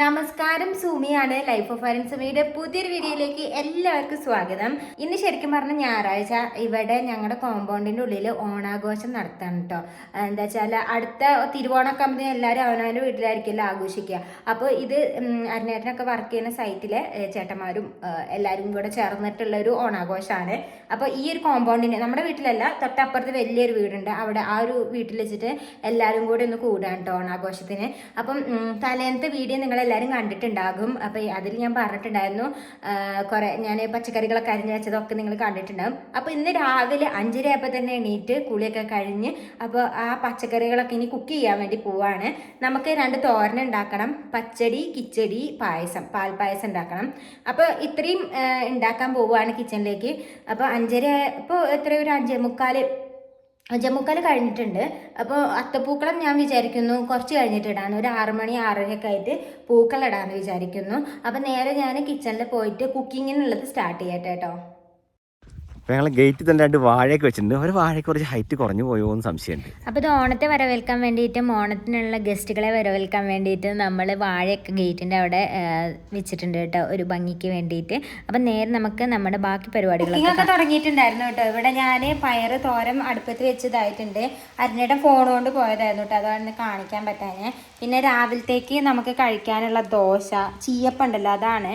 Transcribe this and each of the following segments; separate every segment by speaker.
Speaker 1: നമസ്കാരം സൂമിയാണ് life of Aran സുമിയുടെ പുതിയൊരു വീഡിയോയിലേക്ക് എല്ലാവർക്കും സ്വാഗതം ഇന്ന് ശരിക്കും പറഞ്ഞാൽ ഞായറാഴ്ച ഇവിടെ ഞങ്ങളുടെ കോമ്പൗണ്ടിൻ്റെ ഉള്ളിൽ ഓണാഘോഷം നടത്താണ് കേട്ടോ എന്താ വെച്ചാൽ അടുത്ത തിരുവോണ കമ്പനി എല്ലാവരും അവനവൻ്റെ വീട്ടിലായിരിക്കുമല്ലോ ആഘോഷിക്കുക അപ്പോൾ ഇത് അരുണേട്ടനൊക്കെ വർക്ക് ചെയ്യുന്ന സൈറ്റിലെ ചേട്ടന്മാരും എല്ലാവരും കൂടെ ചേർന്നിട്ടുള്ള ഒരു ഓണാഘോഷമാണ് അപ്പോൾ ഈ ഒരു കോമ്പൗണ്ടിന് നമ്മുടെ വീട്ടിലല്ല തൊട്ടപ്പുറത്ത് വലിയൊരു വീടുണ്ട് അവിടെ ആ ഒരു വീട്ടിൽ വെച്ചിട്ട് എല്ലാവരും കൂടെ ഒന്ന് കൂടാണ് കേട്ടോ ഓണാഘോഷത്തിന് അപ്പം തലേന്നത്തെ വീഡിയോ നിങ്ങൾ എല്ലാവരും കണ്ടിട്ടുണ്ടാകും അപ്പോൾ അതിൽ ഞാൻ പറഞ്ഞിട്ടുണ്ടായിരുന്നു കുറേ ഞാൻ പച്ചക്കറികളൊക്കെ അരിഞ്ഞ് വെച്ചതൊക്കെ നിങ്ങൾ കണ്ടിട്ടുണ്ടാകും അപ്പോൾ ഇന്ന് രാവിലെ അഞ്ചരയപ്പോൾ തന്നെ എണീറ്റ് കുളിയൊക്കെ കഴിഞ്ഞ് അപ്പോൾ ആ പച്ചക്കറികളൊക്കെ ഇനി കുക്ക് ചെയ്യാൻ വേണ്ടി പോവാണ് നമുക്ക് രണ്ട് തോരൻ ഉണ്ടാക്കണം പച്ചടി കിച്ചടി പായസം പാൽ പായസം ഉണ്ടാക്കണം അപ്പോൾ ഇത്രയും ഉണ്ടാക്കാൻ പോവുകയാണ് കിച്ചണിലേക്ക് അപ്പോൾ അഞ്ചര ഇപ്പോൾ എത്ര ഒരു അഞ്ചേ മുക്കാൽ ജമ്മുക്കാൽ കഴിഞ്ഞിട്ടുണ്ട് അപ്പോൾ അത്തപ്പൂക്കളം ഞാൻ വിചാരിക്കുന്നു കുറച്ച് കഴിഞ്ഞിട്ട് ഇടാൻ ഒരു ആറ് മണി ആറരയൊക്കെ ആയിട്ട് പൂക്കളം ഇടാമെന്ന് വിചാരിക്കുന്നു അപ്പോൾ നേരെ ഞാൻ കിച്ചണിൽ പോയിട്ട് കുക്കിങ്ങിനുള്ളത് സ്റ്റാർട്ട് ചെയ്യട്ടെ കേട്ടോ
Speaker 2: ഞങ്ങളെ ഞങ്ങൾ ഗേറ്റിൽ തന്നെ രണ്ട് വാഴയൊക്കെ വെച്ചിട്ടുണ്ട് ഒരു വാഴ കുറച്ച് ഹൈറ്റ് കുറഞ്ഞു പോയോ എന്ന് സംശയമുണ്ട്
Speaker 1: അപ്പോൾ ഇത് ഓണത്തെ വരവേൽക്കാൻ വേണ്ടിയിട്ടും ഓണത്തിനുള്ള ഗസ്റ്റുകളെ വരവേൽക്കാൻ വേണ്ടിയിട്ട് നമ്മൾ വാഴയൊക്കെ ഗേറ്റിൻ്റെ അവിടെ വെച്ചിട്ടുണ്ട് കേട്ടോ ഒരു ഭംഗിക്ക് വേണ്ടിയിട്ട് അപ്പം നേരെ നമുക്ക് നമ്മുടെ ബാക്കി പരിപാടികളൊക്കെ തുടങ്ങിയിട്ടുണ്ടായിരുന്നു കേട്ടോ ഇവിടെ ഞാൻ പയർ തോരം അടുപ്പത്ത് വെച്ചതായിട്ടുണ്ട് അരിഞ്ഞയുടെ ഫോണുകൊണ്ട് പോയതായിരുന്നു കേട്ടോ അതാണ് കാണിക്കാൻ പറ്റാൻ പിന്നെ രാവിലത്തേക്ക് നമുക്ക് കഴിക്കാനുള്ള ദോശ ചീയപ്പുണ്ടല്ലോ അതാണ്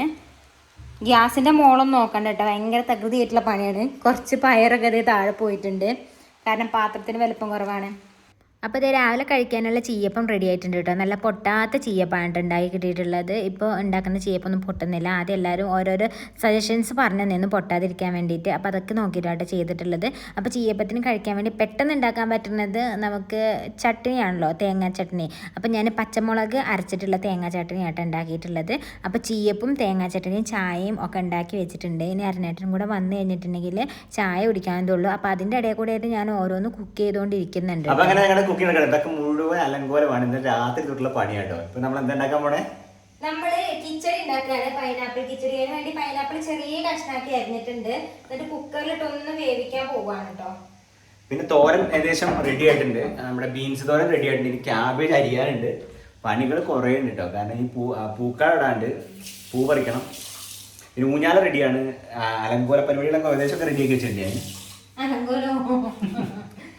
Speaker 1: ഗ്യാസിൻ്റെ മോളം നോക്കണ്ട കേട്ടോ ഭയങ്കര തകൃതിയായിട്ടുള്ള പണിയാണ് കുറച്ച് പയറൊക്കെ താഴെ പോയിട്ടുണ്ട് കാരണം പാത്രത്തിന് വലുപ്പം കുറവാണ് അപ്പോൾ ഇത് രാവിലെ കഴിക്കാനുള്ള ചീയപ്പം റെഡി ആയിട്ടുണ്ട് കേട്ടോ നല്ല പൊട്ടാത്ത ചീയപ്പാണ് ഉണ്ടായി കിട്ടിയിട്ടുള്ളത് ഇപ്പോൾ ഉണ്ടാക്കുന്ന ചീയപ്പൊന്നും പൊട്ടുന്നില്ല ആദ്യം എല്ലാവരും ഓരോരോ സജഷൻസ് പറഞ്ഞു നിന്ന് പൊട്ടാതിരിക്കാൻ വേണ്ടിയിട്ട് അപ്പോൾ അതൊക്കെ നോക്കിയിട്ടാണ് ചെയ്തിട്ടുള്ളത് അപ്പോൾ ചീയപ്പത്തിന് കഴിക്കാൻ വേണ്ടി പെട്ടെന്ന് ഉണ്ടാക്കാൻ പറ്റുന്നത് നമുക്ക് ചട്നിയാണല്ലോ തേങ്ങാ ചട്നി അപ്പോൾ ഞാൻ പച്ചമുളക് അരച്ചിട്ടുള്ള തേങ്ങാ ചട്നിയായിട്ട് ഉണ്ടാക്കിയിട്ടുള്ളത് അപ്പോൾ ചീയപ്പും തേങ്ങാ ചട്നിയും ചായയും ഒക്കെ ഉണ്ടാക്കി വെച്ചിട്ടുണ്ട് ഇനി അരനേട്ടനും കൂടെ വന്നു കഴിഞ്ഞിട്ടുണ്ടെങ്കിൽ ചായ കുടിക്കാവുന്നതുള്ളൂ അപ്പോൾ അതിൻ്റെ ഇടയിൽ കൂടെയായിട്ട് ഞാൻ ഓരോന്ന് കുക്ക് ചെയ്തുകൊണ്ടിരിക്കുന്നുണ്ട്
Speaker 2: കുക്കിംഗ് എടുക്കണം ഇതൊക്കെ മുഴുവൻ അലങ്കോലമാണ് ഇന്ന് രാത്രി തൊട്ടുള്ള പണിയാട്ടോ ഇപ്പൊ നമ്മൾ എന്താ ഉണ്ടാക്കാൻ പോണേ
Speaker 1: നമ്മള് കിച്ചടി ഉണ്ടാക്കുകയാണ് പൈനാപ്പിൾ കിച്ചടി അതിന് വേണ്ടി പൈനാപ്പിൾ ചെറിയ കഷ്ണാക്കി അരിഞ്ഞിട്ടുണ്ട് എന്നിട്ട് കുക്കറിലിട്ട് ഒന്ന് വേവിക്കാൻ പോവാണ് കേട്ടോ
Speaker 2: പിന്നെ തോരൻ ഏകദേശം റെഡി ആയിട്ടുണ്ട് നമ്മുടെ ബീൻസ് തോരൻ റെഡി ആയിട്ടുണ്ട് ഇനി ക്യാബേജ് അരിയാനുണ്ട് പണികൾ കുറേ ഉണ്ട് കേട്ടോ കാരണം ഈ പൂ പൂക്കാളിടാണ്ട് പൂ പറിക്കണം പിന്നെ ഊഞ്ഞാല റെഡിയാണ് അലങ്കോല പരിപാടികളൊക്കെ ഏകദേശം ഒക്കെ റെഡിയാക്കി വെച്ചിട്ടുണ്ട് ഞാൻ അലങ്കോലോ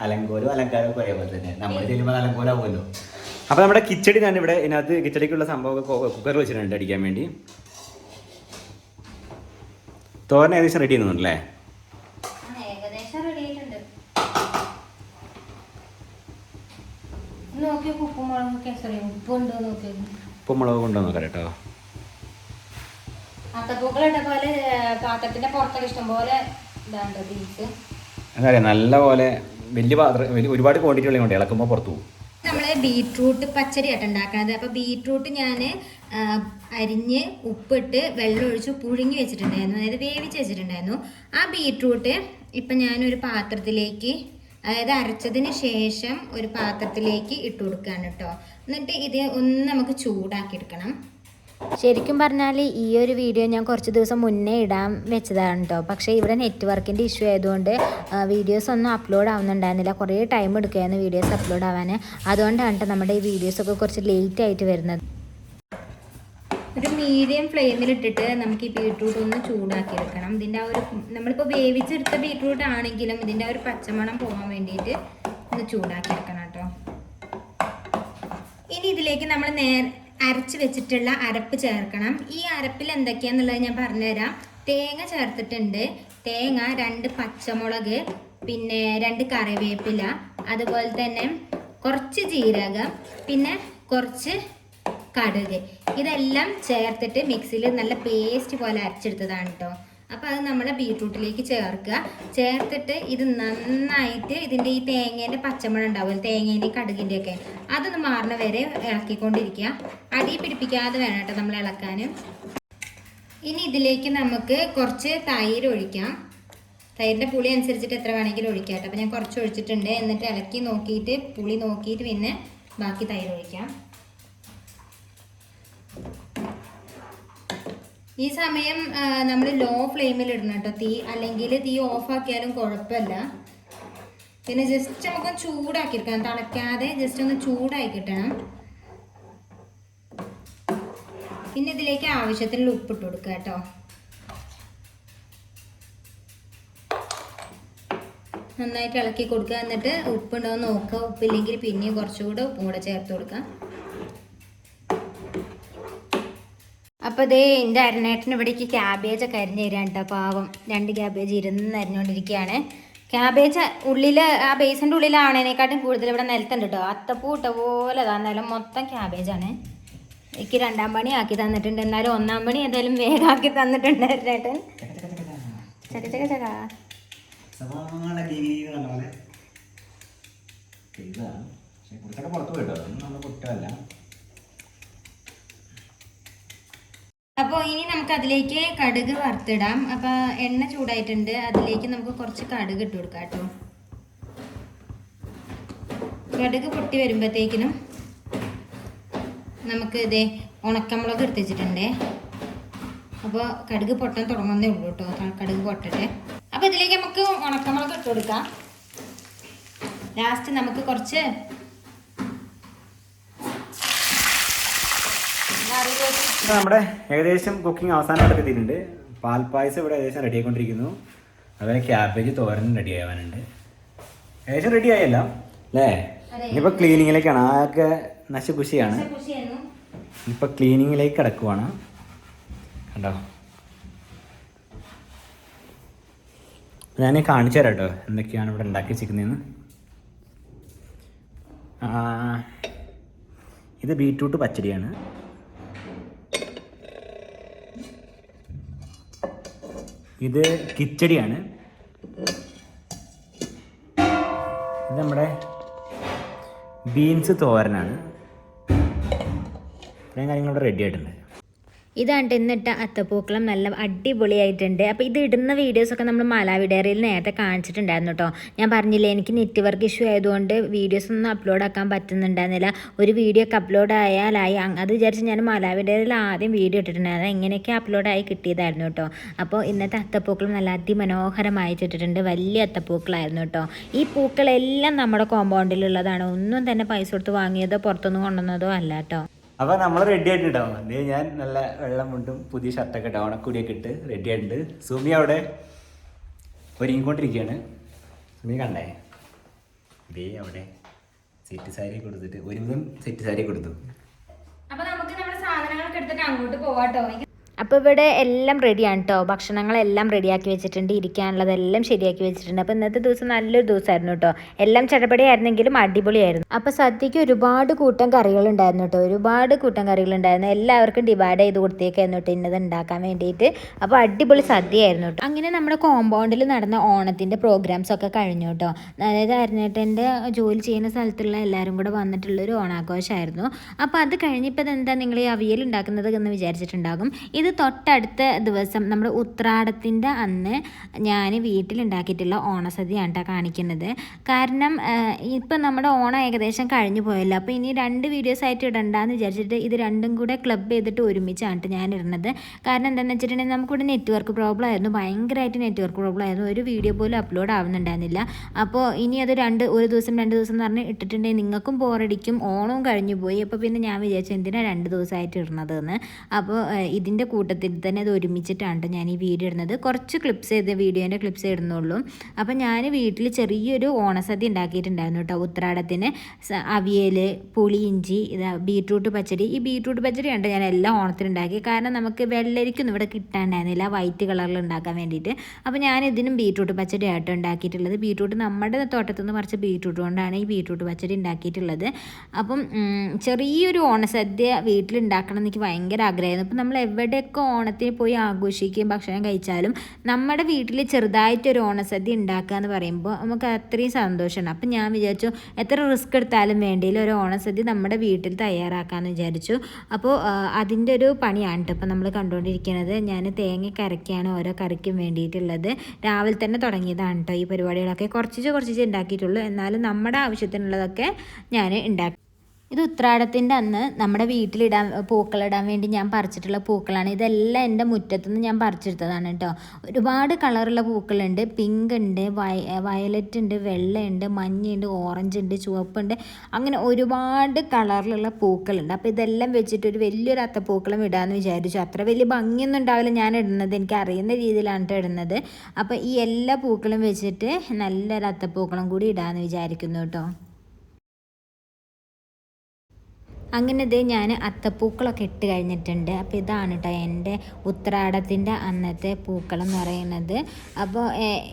Speaker 2: അലങ്കോലും അലങ്കാരവും ഒക്കെ പോലെ തന്നെ നമ്മൾ ചെല്ലുമ്പോൾ അലങ്കോലാവുമല്ലോ അപ്പോൾ നമ്മുടെ കിച്ചടി ഞാൻ ഇവിടെ ഇതിനകത്ത് കിച്ചടിക്കുള്ള സംഭവം കുക്കറിൽ വെച്ചിട്ടുണ്ട് അടിക്കാൻ വേണ്ടി തോരൻ ഏകദേശം റെഡി ചെയ്യുന്നുണ്ടല്ലേ
Speaker 1: ഉപ്പുമുളക് കൊണ്ടോ നോക്കാം കേട്ടോ അത്തപ്പൂക്കളിട്ടപോലെ പാത്രത്തിന്റെ പുറത്തൊക്കെ ഇഷ്ടം പോലെ
Speaker 2: നല്ല പോലെ വലിയ പാത്രം ഒരുപാട് ക്വാണ്ടിറ്റി ഉള്ള കൊണ്ടേ ഇളക്കുമ്പോൾ പുറത്തു പോകും
Speaker 1: നമ്മൾ ബീട്രൂട്ട് പച്ചടി ആയിട്ട് ഉണ്ടാക്കണത് അപ്പോൾ ബീട്രൂട്ട് ഞാൻ അരിഞ്ഞ് ഉപ്പിട്ട് വെള്ളം ഒഴിച്ച് പുഴുങ്ങി വെച്ചിട്ടുണ്ടായിരുന്നു അതായത് വേവിച്ച് വെച്ചിട്ടുണ്ടായിരുന്നു ആ ബീട്രൂട്ട് ഞാൻ ഞാനൊരു പാത്രത്തിലേക്ക് അതായത് അരച്ചതിന് ശേഷം ഒരു പാത്രത്തിലേക്ക് ഇട്ട് കൊടുക്കുകയാണ് കേട്ടോ എന്നിട്ട് ഇത് ഒന്ന് നമുക്ക് ചൂടാക്കി എടുക്കണം ശരിക്കും പറഞ്ഞാൽ ഈ ഒരു വീഡിയോ ഞാൻ കുറച്ച് ദിവസം മുന്നേ ഇടാൻ വെച്ചതാണ് കേട്ടോ പക്ഷേ ഇവിടെ നെറ്റ്വർക്കിൻ്റെ ഇഷ്യൂ ആയതുകൊണ്ട് വീഡിയോസ് ഒന്നും അപ്ലോഡ് ആവുന്നുണ്ടായിരുന്നില്ല കുറേ ടൈം എടുക്കുകയായിരുന്നു വീഡിയോസ് അപ്ലോഡ് ആവാൻ അതുകൊണ്ടാണ് കേട്ടോ നമ്മുടെ ഈ വീഡിയോസൊക്കെ കുറച്ച് ലേറ്റ് ആയിട്ട് വരുന്നത് ഒരു മീഡിയം ഫ്ലെയിമിലിട്ടിട്ട് നമുക്ക് ഈ ബീട്രൂട്ട് ഒന്ന് ചൂടാക്കി എടുക്കണം ഇതിൻ്റെ ആ ഒരു നമ്മളിപ്പോൾ വേവിച്ചെടുത്ത ബീട്രൂട്ട് ആണെങ്കിലും ഇതിൻ്റെ ആ ഒരു പച്ചമണം പോകാൻ വേണ്ടിയിട്ട് ഒന്ന് ചൂടാക്കി എടുക്കണം കേട്ടോ ഇനി ഇതിലേക്ക് നമ്മൾ നേരെ അരച്ച് വെച്ചിട്ടുള്ള അരപ്പ് ചേർക്കണം ഈ അരപ്പിൽ എന്തൊക്കെയാന്നുള്ളത് ഞാൻ പറഞ്ഞുതരാം തേങ്ങ ചേർത്തിട്ടുണ്ട് തേങ്ങ രണ്ട് പച്ചമുളക് പിന്നെ രണ്ട് കറിവേപ്പില അതുപോലെ തന്നെ കുറച്ച് ജീരകം പിന്നെ കുറച്ച് കടുക് ഇതെല്ലാം ചേർത്തിട്ട് മിക്സിയിൽ നല്ല പേസ്റ്റ് പോലെ അരച്ചെടുത്തതാണ് കേട്ടോ അപ്പോൾ അത് നമ്മുടെ ബീട്രൂട്ടിലേക്ക് ചേർക്കുക ചേർത്തിട്ട് ഇത് നന്നായിട്ട് ഇതിൻ്റെ ഈ തേങ്ങേൻ്റെ പച്ചമണം ഉണ്ടാവില്ല തേങ്ങേൻ്റെയും കടുകിൻ്റെയൊക്കെ അതൊന്ന് മാറണ വരെ ഇളക്കിക്കൊണ്ടിരിക്കുക അടി പിടിപ്പിക്കാതെ വേണം കേട്ടോ നമ്മൾ ഇളക്കാൻ ഇനി ഇതിലേക്ക് നമുക്ക് കുറച്ച് തൈര് ഒഴിക്കാം തൈരിൻ്റെ പുളി അനുസരിച്ചിട്ട് എത്ര വേണമെങ്കിലും ഒഴിക്കാം കേട്ടോ അപ്പോൾ ഞാൻ കുറച്ച് ഒഴിച്ചിട്ടുണ്ട് എന്നിട്ട് ഇളക്കി നോക്കിയിട്ട് പുളി നോക്കിയിട്ട് പിന്നെ ബാക്കി തൈര് ഒഴിക്കാം ഈ സമയം നമ്മൾ ലോ ഫ്ലെയിമിൽ ഇടണം കേട്ടോ തീ അല്ലെങ്കിൽ തീ ഓഫാക്കിയാലും കുഴപ്പമില്ല പിന്നെ ജസ്റ്റ് നമുക്ക് എടുക്കാം തളയ്ക്കാതെ ജസ്റ്റ് ഒന്ന് ചൂടായി പിന്നെ ഇതിലേക്ക് ആവശ്യത്തിനുള്ള ഉപ്പിട്ട് കൊടുക്കുക കേട്ടോ നന്നായിട്ട് ഇളക്കി കൊടുക്കുക എന്നിട്ട് ഉപ്പുണ്ടോ എന്ന് നോക്കുക ഉപ്പില്ലെങ്കിൽ പിന്നെയും കുറച്ചുകൂടെ ഉപ്പും കൂടെ ചേർത്ത് കൊടുക്കുക അപ്പോൾ ദേ എൻ്റെ അരണേട്ടന് ഇവിടേക്ക് ഒക്കെ അരിഞ്ഞ് തരാം കേട്ടോ പാവം രണ്ട് ക്യാബേജ് ഇരുന്ന് അരിഞ്ഞുകൊണ്ടിരിക്കുകയാണ് ക്യാബേജ് ഉള്ളിൽ ആ ബേസിൻ്റെ ഉള്ളിലാവണേനെക്കാട്ടും കൂടുതൽ ഇവിടെ നിലത്തുണ്ട് കേട്ടോ അത്തപ്പൂട്ട പോലെ തന്നാലും നിലം മൊത്തം ക്യാബേജാണ് എനിക്ക് രണ്ടാം പണി ആക്കി തന്നിട്ടുണ്ട് എന്നാലും ഒന്നാം പണി ഏതായാലും വേഗമാക്കി തന്നിട്ടുണ്ട് അരണേട്ടൻ ചക്ക അപ്പോൾ ഇനി നമുക്ക് അതിലേക്ക് കടുക് വറുത്തിടാം അപ്പോൾ എണ്ണ ചൂടായിട്ടുണ്ട് അതിലേക്ക് നമുക്ക് കുറച്ച് കടുക് ഇട്ട് കൊടുക്കാം കേട്ടോ കടുക് പൊട്ടി വരുമ്പോഴത്തേക്കിനും നമുക്ക് ഇതേ ഉണക്കമുളക് എടുത്ത് അപ്പോൾ കടുക് പൊട്ടാൻ തുടങ്ങുന്നേ ഉള്ളൂ കേട്ടോ കടുക് പൊട്ടട്ടെ അപ്പോൾ ഇതിലേക്ക് നമുക്ക് ഉണക്കമുളക് ഇട്ട് കൊടുക്കാം ലാസ്റ്റ് നമുക്ക് കുറച്ച്
Speaker 2: നമ്മുടെ ഏകദേശം കുക്കിംഗ് അവസാനം നടത്തിയിട്ടുണ്ട് പാൽപ്പായസം ഇവിടെ ഏകദേശം റെഡി ആയിക്കൊണ്ടിരിക്കുന്നു അതുപോലെ ക്യാബേജ് തോരൻ റെഡി ആവാനുണ്ട് ഏകദേശം റെഡി ആയല്ല അല്ലേ ഇനിയിപ്പോൾ ക്ലീനിങ്ങിലേക്കാണ് ആകെ നശകുശിയാണ് ഇപ്പം ക്ലീനിങ്ങിലേക്ക് കിടക്കുവാണ് കണ്ടോ ഞാൻ കാണിച്ചു തരാം കേട്ടോ എന്തൊക്കെയാണ് ഇവിടെ ഉണ്ടാക്കി വെച്ചിരിക്കുന്നതെന്ന് ഇത് ബീറ്റ്റൂട്ട് പച്ചടിയാണ് ഇത് കിച്ചടിയാണ് ഇത് നമ്മുടെ ബീൻസ് തോരനാണ് ഇത്രയും കാര്യങ്ങളോട് റെഡി ആയിട്ടുണ്ട്
Speaker 1: ഇതാണ്ട് എന്നിട്ട് അത്തപ്പൂക്കളം നല്ല അടിപൊളിയായിട്ടുണ്ട് അപ്പോൾ ഇത് ഇടുന്ന വീഡിയോസൊക്കെ നമ്മൾ മലാവി ഡയറിയിൽ നേരത്തെ കാണിച്ചിട്ടുണ്ടായിരുന്നു കേട്ടോ ഞാൻ പറഞ്ഞില്ലേ എനിക്ക് നെറ്റ്വർക്ക് ഇഷ്യൂ ആയതുകൊണ്ട് വീഡിയോസ് ഒന്നും അപ്ലോഡ് ആക്കാൻ പറ്റുന്നുണ്ടായിരുന്നില്ല ഒരു വീഡിയോ ഒക്കെ അപ്ലോഡ് ആയാലായി അത് വിചാരിച്ച് ഞാൻ മലാവി ഡയറിയിൽ ആദ്യം വീഡിയോ ഇട്ടിട്ടുണ്ടായിരുന്നു എങ്ങനെയൊക്കെ അപ്ലോഡായി കിട്ടിയതായിരുന്നു കേട്ടോ അപ്പോൾ ഇന്നത്തെ അത്തപ്പൂക്കളം നല്ല അതിമനോഹരമായി ഇട്ടിട്ടുണ്ട് വലിയ അത്തപ്പൂക്കളായിരുന്നു കേട്ടോ ഈ പൂക്കളെല്ലാം നമ്മുടെ കോമ്പൗണ്ടിലുള്ളതാണ് ഒന്നും തന്നെ പൈസ കൊടുത്ത് വാങ്ങിയതോ പുറത്തുനിന്ന് കൊണ്ടുവന്നതോ അല്ല കേട്ടോ
Speaker 2: അപ്പൊ നമ്മൾ റെഡി ആയിട്ടുണ്ടാവും അതേ ഞാൻ നല്ല വെള്ളം മുണ്ടും പുതിയ ഷർട്ടൊക്കെ ഇട്ട് ഓണക്കുടിയൊക്കെ ഇട്ട് റെഡി ആയിട്ടുണ്ട് സുമി അവിടെ ഒരുങ്ങിക്കൊണ്ടിരിക്കുകയാണ് സുമി കണ്ടേ ദേ അവിടെ സെറ്റ് സാരി കൊടുത്തിട്ട് ഒരുങ്ങും സെറ്റ് സാരി കൊടുത്തു
Speaker 1: അപ്പോൾ നമുക്ക് നമ്മുടെ സാധനങ്ങളൊക്കെ എടുത്തിട്ട് അങ്ങോട്ട് പോവാട്ടോ എനിക്ക് അപ്പോൾ ഇവിടെ എല്ലാം റെഡിയാണ് കേട്ടോ ഭക്ഷണങ്ങളെല്ലാം റെഡിയാക്കി വെച്ചിട്ടുണ്ട് ഇരിക്കാനുള്ളതെല്ലാം ശരിയാക്കി വെച്ചിട്ടുണ്ട് അപ്പോൾ ഇന്നത്തെ ദിവസം നല്ലൊരു ദിവസമായിരുന്നു കേട്ടോ എല്ലാം ചടപടിയായിരുന്നെങ്കിലും അടിപൊളിയായിരുന്നു അപ്പോൾ സദ്യക്ക് ഒരുപാട് കൂട്ടം കറികളുണ്ടായിരുന്നു കേട്ടോ ഒരുപാട് കൂട്ടം കറികളുണ്ടായിരുന്നു എല്ലാവർക്കും ഡിവൈഡ് ചെയ്ത് കൊടുത്തേക്കായിരുന്നു കേട്ടോ ഇന്നത് ഉണ്ടാക്കാൻ വേണ്ടിയിട്ട് അപ്പോൾ അടിപൊളി സദ്യയായിരുന്നു കേട്ടോ അങ്ങനെ നമ്മുടെ കോമ്പൗണ്ടിൽ നടന്ന ഓണത്തിൻ്റെ പ്രോഗ്രാംസ് ഒക്കെ കഴിഞ്ഞു കേട്ടോ അതായത് അരുണേട്ടൻ്റെ ജോലി ചെയ്യുന്ന സ്ഥലത്തുള്ള എല്ലാവരും കൂടെ വന്നിട്ടുള്ളൊരു ഓണാഘോഷമായിരുന്നു അപ്പോൾ അത് കഴിഞ്ഞിപ്പോൾ എന്താ നിങ്ങൾ ഈ അവിയൽ ഉണ്ടാക്കുന്നത് എന്ന് വിചാരിച്ചിട്ടുണ്ടാകും ഇത് തൊട്ടടുത്ത ദിവസം നമ്മുടെ ഉത്രാടത്തിൻ്റെ അന്ന് ഞാൻ വീട്ടിലുണ്ടാക്കിയിട്ടുള്ള ഓണസദ്യയാണ് കേട്ടോ കാണിക്കുന്നത് കാരണം ഇപ്പം നമ്മുടെ ഓണം ഏകദേശം കഴിഞ്ഞു പോയല്ലോ അപ്പോൾ ഇനി രണ്ട് വീഡിയോസ് ആയിട്ട് ഇടണ്ടെന്ന് വിചാരിച്ചിട്ട് ഇത് രണ്ടും കൂടെ ക്ലബ് ചെയ്തിട്ട് ഒരുമിച്ചാണ് ഞാൻ ഇടുന്നത് കാരണം എന്താണെന്ന് വെച്ചിട്ടുണ്ടെങ്കിൽ നമുക്കിവിടെ നെറ്റ്വർക്ക് പ്രോബ്ലം ആയിരുന്നു ഭയങ്കരമായിട്ട് നെറ്റ്വർക്ക് പ്രോബ്ലം ആയിരുന്നു ഒരു വീഡിയോ പോലും അപ്ലോഡ് ആവുന്നുണ്ടായിരുന്നില്ല അപ്പോൾ ഇനി അത് രണ്ട് ഒരു ദിവസം രണ്ട് ദിവസം എന്ന് പറഞ്ഞ് ഇട്ടിട്ടുണ്ടെങ്കിൽ നിങ്ങൾക്കും ബോറടിക്കും ഓണവും കഴിഞ്ഞു പോയി അപ്പോൾ പിന്നെ ഞാൻ വിചാരിച്ചു എന്തിനാണ് രണ്ട് ദിവസമായിട്ട് ഇടുന്നത് എന്ന് അപ്പോൾ ഇതിൻ്റെ കൂടെ കൂട്ടത്തിൽ തന്നെ അത് ഒരുമിച്ചിട്ടാണ് ഞാൻ ഈ വീഡിയോ ഇടുന്നത് കുറച്ച് ക്ലിപ്സ് ചെയ്ത് വീഡിയോൻ്റെ ക്ലിപ്സ് ഇടുന്നുള്ളൂ അപ്പോൾ ഞാൻ വീട്ടിൽ ചെറിയൊരു ഓണസദ്യ ഉണ്ടാക്കിയിട്ടുണ്ടായിരുന്നു കേട്ടോ ഉത്രാടത്തിന് അവിയൽ പുളി ഇഞ്ചി ഇതാ ബീട്രൂട്ട് പച്ചടി ഈ ബീട്രൂട്ട് പച്ചടി ഉണ്ട് ഞാൻ എല്ലാ ഉണ്ടാക്കി കാരണം നമുക്ക് വെള്ളരിക്കൊന്നും ഇവിടെ കിട്ടാണ്ടായിരുന്നില്ല വൈറ്റ് കളറിൽ ഉണ്ടാക്കാൻ വേണ്ടിയിട്ട് അപ്പോൾ ഞാൻ ഇതിനും ബീട്രൂട്ട് പച്ചടി ആയിട്ട് ഉണ്ടാക്കിയിട്ടുള്ളത് ബീട്രൂട്ട് നമ്മുടെ തോട്ടത്തുനിന്ന് കുറച്ച് ബീട്രൂട്ട് കൊണ്ടാണ് ഈ ബീട്രൂട്ട് പച്ചടി ഉണ്ടാക്കിയിട്ടുള്ളത് അപ്പം ചെറിയൊരു ഓണസദ്യ വീട്ടിലുണ്ടാക്കണം എന്ന് എനിക്ക് ഭയങ്കര ആഗ്രഹമായിരുന്നു ഇപ്പം നമ്മൾ എവിടെ ഒക്കെ ഓണത്തിന് പോയി ആഘോഷിക്കുകയും ഭക്ഷണം കഴിച്ചാലും നമ്മുടെ വീട്ടിൽ ഒരു ഓണസദ്യ ഉണ്ടാക്കുക എന്ന് പറയുമ്പോൾ നമുക്ക് അത്രയും സന്തോഷമാണ് അപ്പം ഞാൻ വിചാരിച്ചു എത്ര റിസ്ക് എടുത്താലും വേണ്ടിയില്ല ഒരു ഓണസദ്യ നമ്മുടെ വീട്ടിൽ തയ്യാറാക്കാമെന്ന് വിചാരിച്ചു അപ്പോൾ അതിൻ്റെ ഒരു പണിയാണ് ഇപ്പം നമ്മൾ കണ്ടുകൊണ്ടിരിക്കുന്നത് ഞാൻ തേങ്ങ കരക്കാണ് ഓരോ കറിക്കും വേണ്ടിയിട്ടുള്ളത് രാവിലെ തന്നെ തുടങ്ങിയതാണ് കേട്ടോ ഈ പരിപാടികളൊക്കെ കുറച്ച് കുറച്ച് ഉണ്ടാക്കിയിട്ടുള്ളൂ എന്നാലും നമ്മുടെ ആവശ്യത്തിനുള്ളതൊക്കെ ഞാൻ ഉണ്ടാക്കി ഇത് ഉത്രാടത്തിൻ്റെ അന്ന് നമ്മുടെ വീട്ടിലിടാൻ പൂക്കളിടാൻ വേണ്ടി ഞാൻ പറിച്ചിട്ടുള്ള പൂക്കളാണ് ഇതെല്ലാം എൻ്റെ മുറ്റത്തുനിന്ന് ഞാൻ പറിച്ചെടുത്തതാണ് കേട്ടോ ഒരുപാട് കളറുള്ള പൂക്കളുണ്ട് പിങ്ക് ഉണ്ട് വയലറ്റ് ഉണ്ട് വെള്ളയുണ്ട് മഞ്ഞുണ്ട് ഓറഞ്ച് ഉണ്ട് ചുവപ്പുണ്ട് അങ്ങനെ ഒരുപാട് കളറിലുള്ള പൂക്കളുണ്ട് അപ്പോൾ ഇതെല്ലാം വെച്ചിട്ട് ഒരു വലിയൊരു അത്തപ്പൂക്കളം ഇടാമെന്ന് വിചാരിച്ചു അത്ര വലിയ ഭംഗിയൊന്നും ഉണ്ടാവില്ല ഞാൻ ഇടുന്നത് എനിക്ക് അറിയുന്ന രീതിയിലാണ് കേട്ടോ ഇടുന്നത് അപ്പോൾ ഈ എല്ലാ പൂക്കളും വെച്ചിട്ട് നല്ലൊരു അത്തപ്പൂക്കളം കൂടി ഇടാമെന്ന് വിചാരിക്കുന്നു കേട്ടോ അങ്ങനെ ദേ ഞാൻ അത്തപ്പൂക്കളൊക്കെ ഇട്ട് കഴിഞ്ഞിട്ടുണ്ട് അപ്പോൾ ഇതാണ് കേട്ടോ എൻ്റെ ഉത്രാടത്തിൻ്റെ അന്നത്തെ പൂക്കളെന്ന് പറയുന്നത് അപ്പോൾ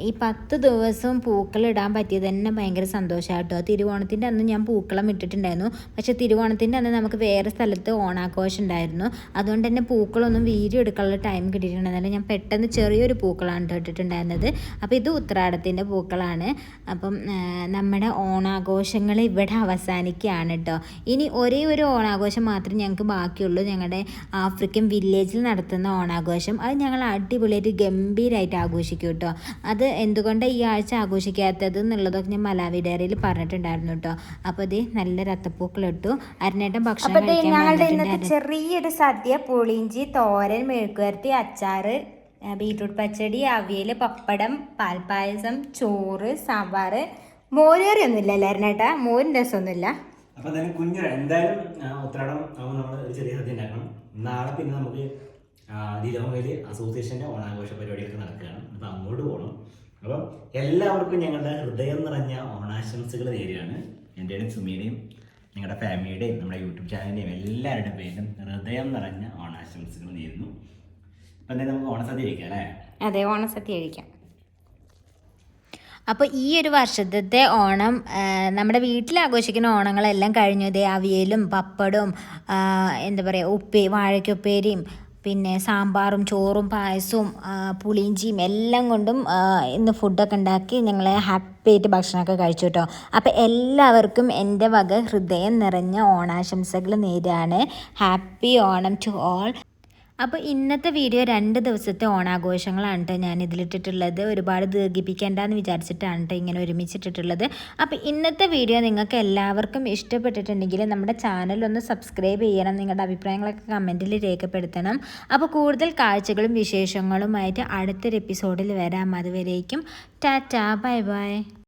Speaker 1: ഈ പത്ത് ദിവസം ഇടാൻ പറ്റിയത് തന്നെ ഭയങ്കര സന്തോഷമായിട്ടോ തിരുവോണത്തിൻ്റെ അന്ന് ഞാൻ പൂക്കളം ഇട്ടിട്ടുണ്ടായിരുന്നു പക്ഷേ തിരുവോണത്തിൻ്റെ അന്ന് നമുക്ക് വേറെ സ്ഥലത്ത് ഓണാഘോഷം ഉണ്ടായിരുന്നു അതുകൊണ്ട് തന്നെ പൂക്കളൊന്നും വീര്യം എടുക്കാനുള്ള ടൈം കിട്ടിയിട്ടുണ്ടായിരുന്നില്ല ഞാൻ പെട്ടെന്ന് ചെറിയൊരു പൂക്കളാണ് ഇട്ടിട്ടുണ്ടായിരുന്നത് അപ്പോൾ ഇത് ഉത്രാടത്തിൻ്റെ പൂക്കളാണ് അപ്പം നമ്മുടെ ഓണാഘോഷങ്ങൾ ഇവിടെ അവസാനിക്കുകയാണ് കേട്ടോ ഇനി ഒരേ ഒരു ഓണാഘോഷം മാത്രമേ ഞങ്ങൾക്ക് ബാക്കിയുള്ളൂ ഞങ്ങളുടെ ആഫ്രിക്കൻ വില്ലേജിൽ നടത്തുന്ന ഓണാഘോഷം അത് ഞങ്ങൾ അടിപൊളിയായിട്ട് ഗംഭീരമായിട്ട് ആഘോഷിക്കും കേട്ടോ അത് എന്തുകൊണ്ട് ഈ ആഴ്ച ആഘോഷിക്കാത്തത് എന്നുള്ളതൊക്കെ ഞാൻ മലാവി ഡയറിയിൽ പറഞ്ഞിട്ടുണ്ടായിരുന്നു കേട്ടോ അപ്പോൾ അത് നല്ല ഇട്ടു അരിനേട്ടം ഭക്ഷണം ഞങ്ങളുടെ ഇന്നത്തെ ചെറിയൊരു സദ്യ പുളിഞ്ചി തോരൻ മെഴുക്കുവരട്ടി അച്ചാറ് ബീട്രൂട്ട് പച്ചടി അവിയൽ പപ്പടം പാൽപ്പായസം ചോറ് സാമ്പാർ മോരേറിയൊന്നുമില്ല അല്ലേ ഏട്ടാ മോരിൻ്റെ രസമൊന്നുമില്ല
Speaker 2: അപ്പോൾ എന്തായാലും കുഞ്ഞ് എന്തായാലും ഉത്രാടം ആകുമ്പോൾ നമ്മൾ ഒരു ചെറിയ സദ്യ ഉണ്ടാക്കണം നാളെ പിന്നെ നമുക്ക് ദിലോമയിൽ അസോസിയേഷൻ്റെ ഓണാഘോഷ പരിപാടികളൊക്കെ നടക്കുകയാണ് അപ്പോൾ അങ്ങോട്ട് പോകണം അപ്പം എല്ലാവർക്കും ഞങ്ങളുടെ ഹൃദയം നിറഞ്ഞ ഓണാശംസകൾ നേരെയാണ് എൻ്റെയും സുമീടെയും നിങ്ങളുടെ ഫാമിലിയുടെയും നമ്മുടെ യൂട്യൂബ് ചാനലിൻ്റെയും എല്ലാവരുടെയും പേരിലും ഹൃദയം നിറഞ്ഞ ഓണാശംസകൾ നേരുന്നു അപ്പം എന്തായാലും നമുക്ക് ഓണസദ്യ കഴിക്കാം അല്ലേ
Speaker 1: അതെ ഓണസദ്യ കഴിക്കാം അപ്പോൾ ഈ ഒരു വർഷത്തെ ഓണം നമ്മുടെ വീട്ടിൽ ആഘോഷിക്കുന്ന ഓണങ്ങളെല്ലാം കഴിഞ്ഞതേ അവിയലും പപ്പടവും എന്താ പറയുക ഉപ്പേ വാഴയ്ക്കുപ്പേരിയും പിന്നെ സാമ്പാറും ചോറും പായസവും പുളിയിഞ്ചിയും എല്ലാം കൊണ്ടും ഇന്ന് ഫുഡൊക്കെ ഉണ്ടാക്കി ഞങ്ങൾ ഹാപ്പി ആയിട്ട് ഭക്ഷണമൊക്കെ കഴിച്ചു കേട്ടോ അപ്പോൾ എല്ലാവർക്കും എൻ്റെ വക ഹൃദയം നിറഞ്ഞ ഓണാശംസകൾ നേരാണ് ഹാപ്പി ഓണം ടു ഓൾ അപ്പോൾ ഇന്നത്തെ വീഡിയോ രണ്ട് ദിവസത്തെ ഓണാഘോഷങ്ങളാണ് കേട്ടോ ഞാൻ ഇതിലിട്ടിട്ടുള്ളത് ഒരുപാട് ദീർഘിപ്പിക്കേണ്ടെന്ന് വിചാരിച്ചിട്ടാണ് കേട്ടോ ഇങ്ങനെ ഒരുമിച്ചിട്ടിട്ടുള്ളത് അപ്പോൾ ഇന്നത്തെ വീഡിയോ നിങ്ങൾക്ക് എല്ലാവർക്കും ഇഷ്ടപ്പെട്ടിട്ടുണ്ടെങ്കിൽ നമ്മുടെ ചാനൽ ഒന്ന് സബ്സ്ക്രൈബ് ചെയ്യണം നിങ്ങളുടെ അഭിപ്രായങ്ങളൊക്കെ കമൻറ്റിൽ രേഖപ്പെടുത്തണം അപ്പോൾ കൂടുതൽ കാഴ്ചകളും വിശേഷങ്ങളുമായിട്ട് അടുത്തൊരു എപ്പിസോഡിൽ വരാം അതുവരേക്കും ടാറ്റാ ബൈ ബൈ